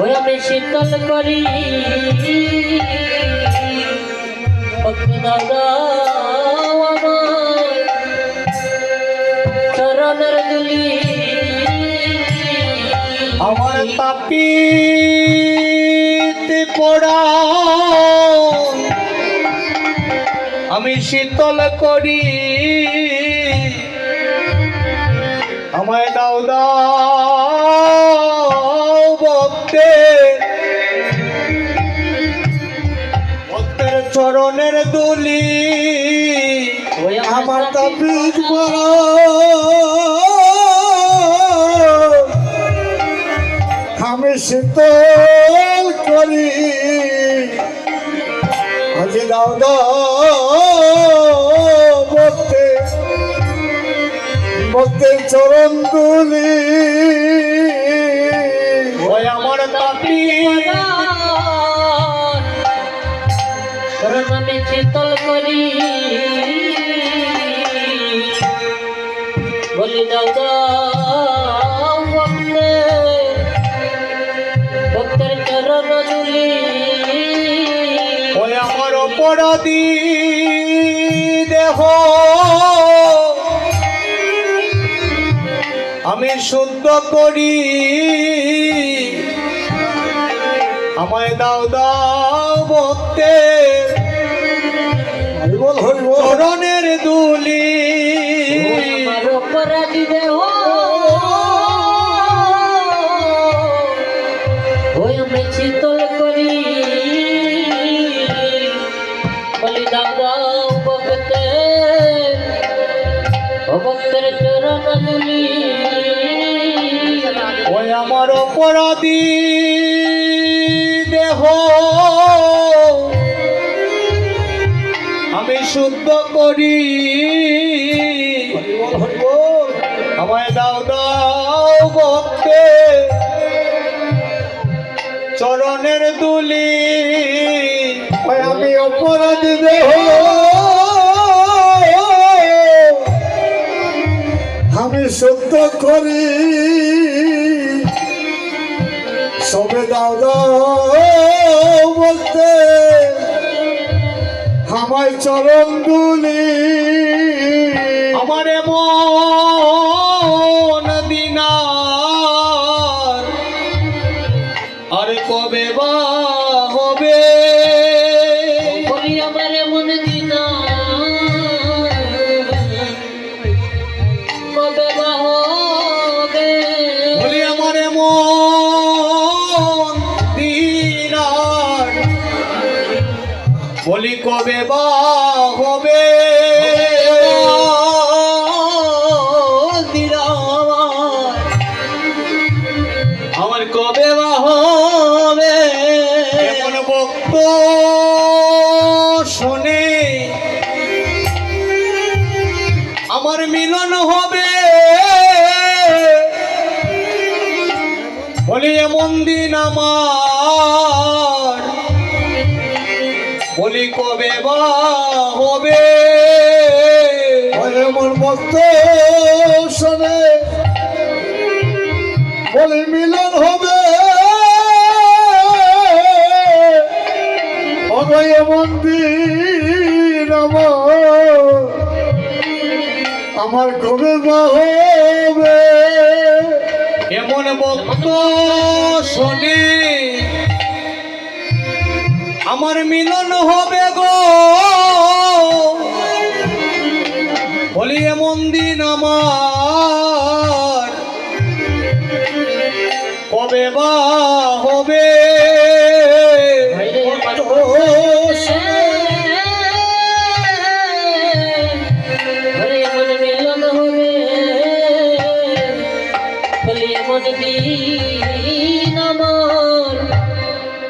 ওই আমি শীতল করি। চরণের দুলি। আমার তাপিতে পড়া আমি শীতল করি। আমায় দাও দাও ভক্তে ভক্তের চরণের দুলি আমার তাপিত পড়া আমি শীতল করি। আজি দাও ভক্তে ভক্তের চরণ তুলি। ওই আমার আমি শীতল করি। বলি ভক্তে ভক্তের চরণ ওই আমার অপরাধী দেহ। আমি শুদ্ধ করি। আমায় দাও দাও ভক্তে চরণের দুলি। শীতল করি। বলি দাও আমার অপরাধী দেহ। আমি শুদ্ধ করি। আমায় দাও দাও ভক্তে। চরণের ওই আমি অপরাধী দেহ। আমি শুদ্ধ করি। সবে দাও দাও বলতে আমায় চরণ দুলি বলি কবে বা হবে? আমার কবে বা হবে? এমন ভক্ত শোনে? আমার মিলন হবে। বলি এমন দিন আমার কবে বা হবে? এমন ভক্ত শোনে। বলি মিলন হবে। অগয় মন্দির আমার। আমার কবে বা হবে। এমন ভক্ত শোনে? আমার মিলন হবে গো। বলি এমন দিন আমার। কবে বা হবে?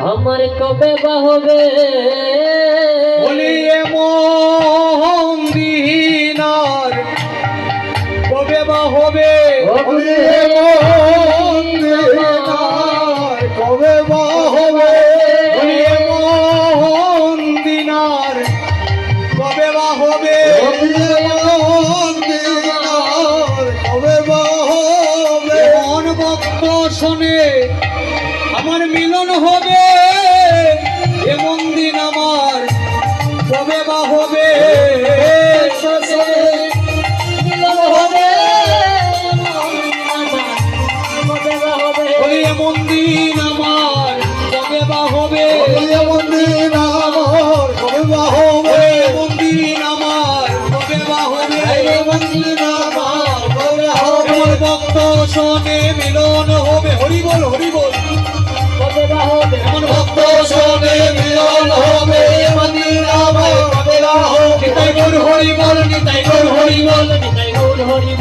আমার কবে বা হবে? বলি এমন দিনার কবে বা হবে? বলি কবে বা হবে? বলি এমন দিনার কবে কবে বা হবে? শোনে আমার মিলন হবে। হবে। এমন দিন আমার কবে বা হবে? এমন দিন আমার কবে বা হবে? এমন দিন আমার কবে বা হবে? এমন দিন আমার কবে হবে? এমন ভক্ত শোনে মিলন হবে। হরি বল হরি বল। কবে বা হবে? এমন ভক্ত শোনে হরি বল নিতাই গৌর হরি বল নিতাই গৌর হরি